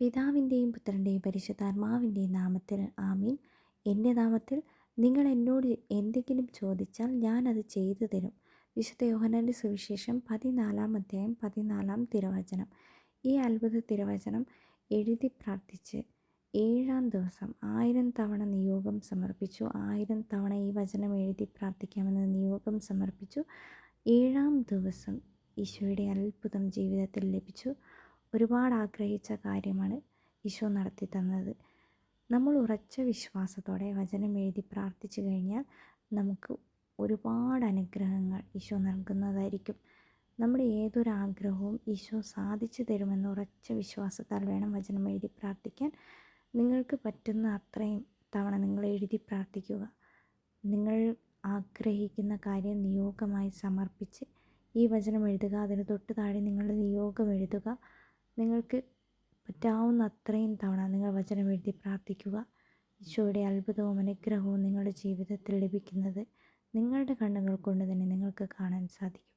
പിതാവിന്റെയും പുത്രന്റെയും പരിശുദ്ധാത്മാവിന്റെയും നാമത്തിൽ ആമീൻ. എന്റെ നാമത്തിൽ നിങ്ങൾ എന്നോട് എന്തെങ്കിലും ചോദിച്ചാൽ ഞാനത് ചെയ്തു തരും. വിശുദ്ധ യോഹനന്റെ സുവിശേഷം പതിനാലാം അധ്യായം പതിനാലാം തിരുവചനം. ഈ അത്ഭുത തിരുവചനം എഴുതി പ്രാർത്ഥിച്ച് ഏഴാം ദിവസം ആയിരം തവണ നിയോഗം സമർപ്പിച്ചു. ആയിരം തവണ ഈ വചനം എഴുതി പ്രാർത്ഥിക്കാമെന്ന് നിയോഗം സമർപ്പിച്ചു. ഏഴാം ദിവസം ഈശോയുടെ അത്ഭുതം ജീവിതത്തിൽ ലഭിച്ചു. ഒരുപാട് ആഗ്രഹിച്ച കാര്യമാണ് ഈശോ നടത്തി തന്നത്. നമ്മൾ ഉറച്ച വിശ്വാസത്തോടെ വചനം എഴുതി പ്രാർത്ഥിച്ചു കഴിഞ്ഞാൽ നമുക്ക് ഒരുപാട് അനുഗ്രഹങ്ങൾ ഈശോ നൽകുന്നതായിരിക്കും. നമ്മുടെ ഏതൊരു ആഗ്രഹവും ഈശോ സാധിച്ചു തരുമെന്ന് ഉറച്ച വിശ്വാസത്താൽ വേണം വചനം എഴുതി പ്രാർത്ഥിക്കാൻ. നിങ്ങൾക്ക് പറ്റുന്ന അത്രയും തവണ നിങ്ങൾ എഴുതി പ്രാർത്ഥിക്കുക. നിങ്ങൾ ആഗ്രഹിക്കുന്ന കാര്യം നിയോഗമായി സമർപ്പിച്ച് ഈ വചനം എഴുതുക. അതിന് തൊട്ട് താഴെ നിങ്ങളുടെ നിയോഗം എഴുതുക. നിങ്ങൾക്ക് പറ്റാവുന്ന അത്രയും തവണ നിങ്ങൾ വചനം എഴുതി പ്രാർത്ഥിക്കുക. ഈശോയുടെ അത്ഭുതവും അനുഗ്രഹവും നിങ്ങളുടെ ജീവിതത്തിൽ ലഭിക്കുന്നത് നിങ്ങളുടെ കണ്ണുകൾ കൊണ്ട് തന്നെ നിങ്ങൾക്ക് കാണാൻ സാധിക്കും.